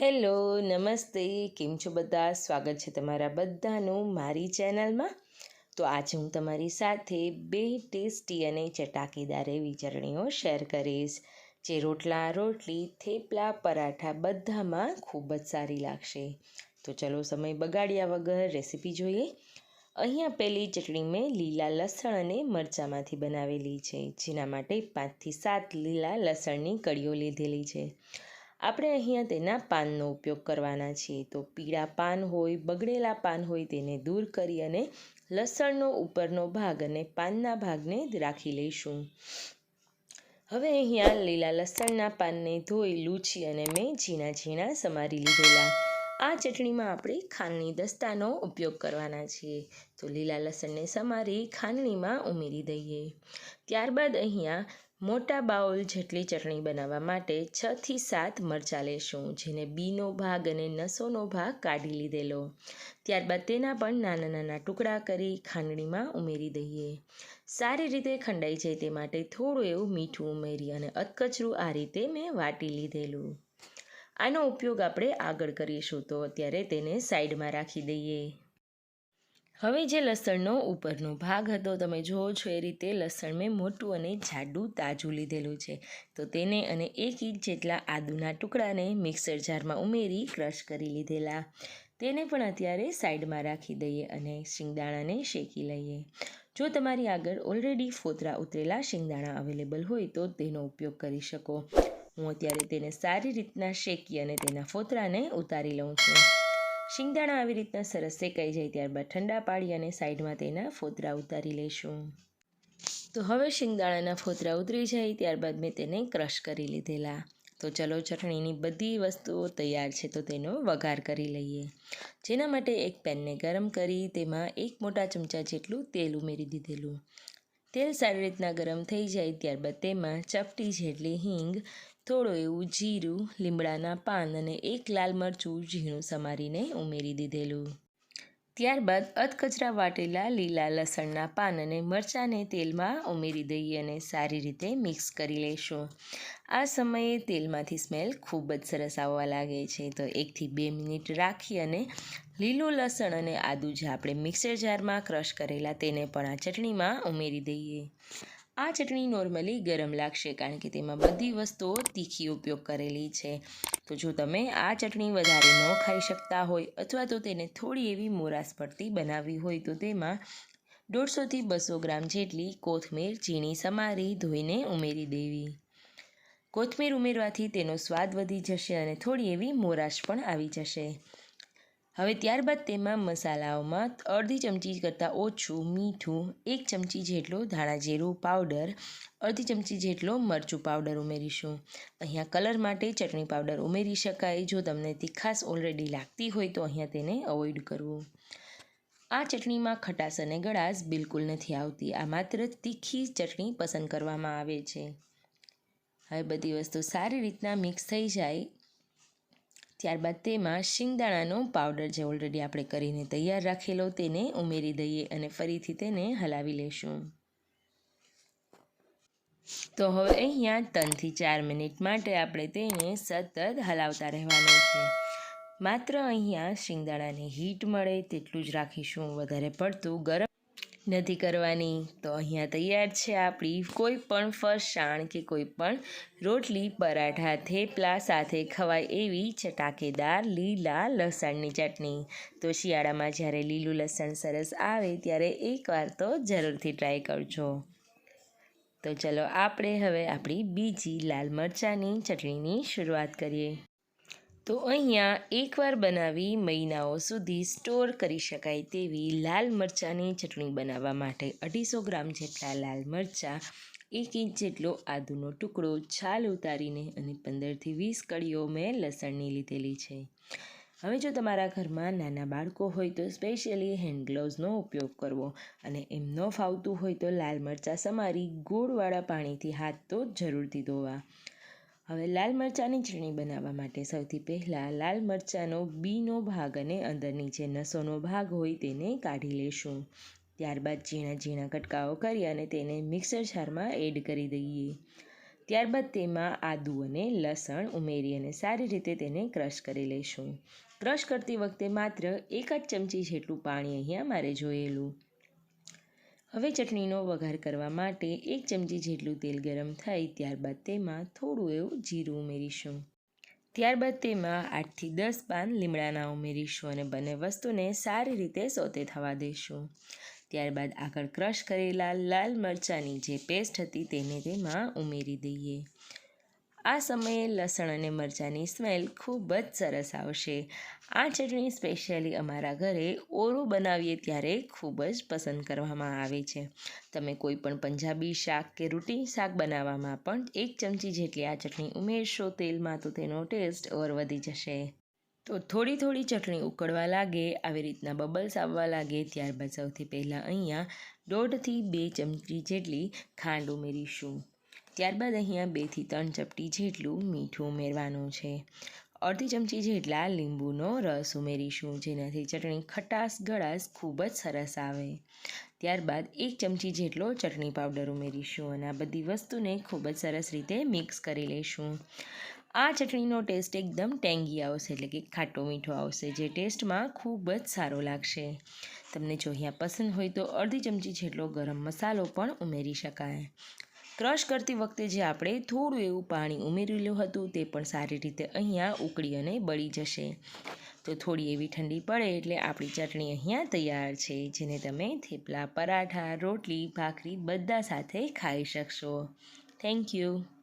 Hello, નમસ્તે. કેમ છો બધા? સ્વાગત છે તમારા બધાનું મારી ચેનલમાં. તો આજે હું તમારી સાથે બે ટેસ્ટી અને ચટાકીદાર એવી ચટણીઓ શેર કરીશ, જે રોટલા, રોટલી, થેપલા, પરાઠા બધામાં ખૂબ જ સારી લાગશે. તો ચલો સમય બગાડ્યા વગર રેસીપી જોઈએ. અહીંયા પહેલી ચટણી મેં લીલા લસણ અને મરચાંમાંથી બનાવેલી છે, જેના માટે પાંચથી સાત લીલા લસણની કળીઓ લીધેલી છે. આપણે અહીંયા તેના પાનનો ઉપયોગ કરવાના છીએ. તો પીળા પાન હોય, બગડેલા પાન હોય તેને દૂર કરી અને લસણનો ઉપરનો ભાગ અને પાનના ભાગને રાખી લઈશું. હવે અહીંયા લીલા લસણના પાનને ધોઈ, લૂછી અને મેં ઝીણા ઝીણા સમારી લીધેલા. આ ચટણીમાં આપણે ખાંડની દસ્તાનો ઉપયોગ કરવાના છીએ. તો લીલા લસણને સમારી ખાંડણીમાં ઉમેરી દઈએ. ત્યારબાદ અહીંયા મોટા બાઉલ જેટલી ચટણી બનાવવા માટે છથી સાત મરચાં લેશું, જેને બીનો ભાગ અને નસોનો ભાગ કાઢી લીધેલો. ત્યારબાદ તેના પણ નાના નાના ટુકડા કરી ખાંડણીમાં ઉમેરી દઈએ. સારી રીતે ખંડાઈ જાય તે માટે થોડું એવું મીઠું ઉમેરી અને અધકચરું આ રીતે મેં વાટી લીધેલું. આનો ઉપયોગ આપણે આગળ કરીશું, તો અત્યારે તેને સાઈડમાં રાખી દઈએ. હવે જે લસણનો ઉપરનો ભાગ હતો, તમે જુઓ છો એ રીતે લસણ મેં મોટું અને જાડું તાજું લીધેલું છે. તો તેને અને એક ઇંચ જેટલા આદુના ટુકડાને મિક્સર જારમાં ઉમેરી ક્રશ કરી લીધેલા. તેને પણ અત્યારે સાઈડમાં રાખી દઈએ અને શિંગદાણાને શેકી લઈએ. જો તમારી આગળ ઓલરેડી ફોતરા ઉતરેલા શિંગદાણા અવેલેબલ હોય તો તેનો ઉપયોગ કરી શકો. હું અત્યારે તેને સારી રીતના શેકી અને તેના ફોતરાને ઉતારી લઉં છું. શિંગદાણા આવી રીતના સરસ શેકાઈ જાય ત્યારબાદ ઠંડા પાડી અને સાઈડમાં તેના ફોતરા ઉતારી લઈશું. તો હવે શિંગદાણાના ફોતરા ઉતરી જાય ત્યારબાદ મેં તેને ક્રશ કરી લીધેલા. તો ચલો ચટણીની બધી વસ્તુઓ તૈયાર છે તો તેનો વઘાર કરી લઈએ. જેના માટે એક પેનને ગરમ કરી તેમાં એક મોટા ચમચા જેટલું તેલ ઉમેરી દીધેલું. તેલ સારી રીતના ગરમ થઈ જાય ત્યારબાદ તેમાં ચપટી જેટલી હિંગ થોડું એવું જીરું, લીમડાના પાન અને એક લાલ મરચું ઝીણું સમારીને ઉમેરી દીધેલું. ત્યારબાદ અધકચરા વાટેલા લીલા લસણના પાન અને મરચાંને તેલમાં ઉમેરી દઈએ અને સારી રીતે મિક્સ કરી લઈશું આ સમયે તેલમાંથી સ્મેલ ખૂબ જ સરસ આવવા લાગે છે. તો એકથી બે મિનિટ રાખી અને લીલું લસણ અને આદું જે આપણે મિક્સર જારમાં ક્રશ કરેલા તેને પણ આ ચટણીમાં ઉમેરી દઈએ. આ ચટણી નોર્મલી ગરમ લાગશે કારણ કે તેમાં બધી વસ્તુઓ તીખી ઉપયોગ કરેલી છે. તો જો તમે આ ચટણી વધારે ન ખાઈ શકતા હોય અથવા તો તેને થોડી એવી મોરાશ પડતી બનાવવી હોય તો તેમાં દોઢસોથી બસો ગ્રામ જેટલી કોથમીર ઝીણી સમારી ધોઈને ઉમેરી દેવી. કોથમીર ઉમેરવાથી તેનો સ્વાદ વધી જશે અને થોડી એવી મોરાશ પણ આવી જશે. હવે ત્યારબાદ તેમાં મસાલાઓમાં અડધી ચમચી કરતાં ઓછું મીઠું, એક ચમચી જેટલો ધાણા જીરું પાવડર, અડધી ચમચી જેટલો મરચું પાવડર ઉમેરીશું. અહીંયા કલર માટે ચટણી પાવડર ઉમેરી શકાય. જો તમને તીખાશ ઓલરેડી લાગતી હોય તો અહીંયા તેને અવોઇડ કરવું. આ ચટણીમાં ખટાશ અને ગળાશ બિલકુલ નથી આવતી. આ માત્ર તીખી ચટણી પસંદ કરવામાં આવે છે. હવે બધી વસ્તુ સારી રીતના મિક્સ થઈ જાય. ત્યારબાદ તેમાં શિંગદાણાનો પાવડર જે ઓલરેડી આપણે કરીને તૈયાર રાખેલો તેને ઉમેરી દઈએ અને ફરીથી તેને હલાવી લઈશું તો હવે અહીંયા ત્રણથી ચાર મિનિટ માટે આપણે તેને સતત હલાવતા રહેવાનું છે. માત્ર અહીંયા શિંગદાણાને હીટ મળે તેટલું જ રાખીશું. વધારે પડતું ગરમ નથી કરવાની. તો અહીંયા તૈયાર છે આપણી કોઈ પણ ફરસાણ કે કોઈ પણ રોટલી, પરાઠા, થેપલા, સાથે ખવાય એવી ચટાકેદાર લીલા લસણની ચટણી. તો શિયાળામાં જ્યારે લીલું લસણ સરસ આવે ત્યારે એકવાર તો જરૂરથી ટ્રાય કરજો. તો ચલો આપણે હવે આપણી બીજી લાલ મરચાંની ચટણીની શરૂઆત કરીએ. તો અહીંયા એકવાર બનાવી મહિનાઓ સુધી સ્ટોર કરી શકાય તેવી લાલ મરચાંની ચટણી બનાવવા માટે અઢીસો ગ્રામ જેટલા લાલ મરચાં, એક ઇંચ જેટલો આદુનો ટુકડો, છાલ ઉતારીને અને પંદરથી વીસ કળીઓ મેં લસણની લીધેલી છે. હવે જો તમારા ઘરમાં નાના બાળકો હોય તો સ્પેશિયલી હેન્ડ ગ્લોવ્સનો ઉપયોગ કરવો અને એમ ન ફાવતું હોય તો લાલ મરચાં સમારી ગોળવાળા પાણીથી હાથ તો જરૂરથી ધોવા. હવે લાલ મરચાંની ચટણી બનાવવા માટે સૌથી પહેલાં લાલ મરચાંનો બીનો ભાગ અને અંદરની જે નસોનો ભાગ હોય તેને કાઢી લેશું. ત્યારબાદ ઝીણા ઝીણા કટકાઓ કરી અને તેને મિક્સર જારમાં એડ કરી દઈએ. ત્યારબાદ તેમાં આદુ અને લસણ ઉમેરી અને સારી રીતે તેને ક્રશ કરી લઈશું ક્રશ કરતી વખતે માત્ર એક જ ચમચી જેટલું પાણી અહીંયા મારે જોયેલું. હવે ચટણીનો વઘાર કરવા માટે એક ચમચી જેટલું તેલ ગરમ થાય ત્યારબાદ તેમાં થોડું એવું જીરું ઉમેરીશું. ત્યારબાદ તેમાં આઠથી દસ પાન લીમડાના ઉમેરીશું અને બંને વસ્તુને સારી રીતે સોતે થવા દઈશું. ત્યારબાદ આગળ ક્રશ કરેલા લાલ મરચાંની જે પેસ્ટ હતી તેને તેમાં ઉમેરી દઈએ. આ સમયે લસણ અને મરચાંની સ્મેલ ખૂબ જ સરસ આવશે. આ ચટણી સ્પેશિયલી અમારા ઘરે ઓરું બનાવીએ ત્યારે ખૂબ જ પસંદ કરવામાં આવે છે. તમે કોઈ પણ પંજાબી શાક કે રોટી શાક બનાવવામાં પણ એક ચમચી જેટલી આ ચટણી ઉમેરશો તેલમાં તો તેનો ટેસ્ટ ઓર વધી જશે. તો થોડી થોડી ચટણી ઉકળવા લાગે, આવી રીતના બબલ્સ આવવા લાગે, ત્યારબાદ સૌથી પહેલાં અહીંયા દોઢથી બે ચમચી જેટલી ખાંડ ઉમેરીશું. ત્યારબાદ અહીંયા બેથી ત્રણ ચપટી જેટલું મીઠું ઉમેરવાનું છે. અડધી ચમચી જેટલા લીંબુનો રસ ઉમેરીશું, જેનાથી ચટણી ખટાશ ગળાશ ખૂબ જ સરસ આવે. ત્યારબાદ એક ચમચી જેટલો ચટણી પાવડર ઉમેરીશું અને આ બધી વસ્તુને ખૂબ જ સરસ રીતે મિક્સ કરી લઈશું. આ ચટણીનો ટેસ્ટ એકદમ ટેંગી આવશે, એટલે કે ખાટો મીઠો આવશે, જે ટેસ્ટમાં ખૂબ જ સારો લાગશે. તમને જો અહીંયા પસંદ હોય તો અડધી ચમચી જેટલો ગરમ મસાલો પણ ઉમેરી શકાય. ક્રશ કરતી વખતે જે આપણે થોડું એવું પાણી ઉમેરેલું હતું તે પણ સારી રીતે અહીંયા ઉકળી અને બળી જશે. તો થોડી એવી ઠંડી પડે એટલે આપણી ચટણી અહીંયા તૈયાર છે, જેને તમે થેપલા, પરાઠા, રોટલી, ભાખરી બધા સાથે ખાઈ શકશો. Thank you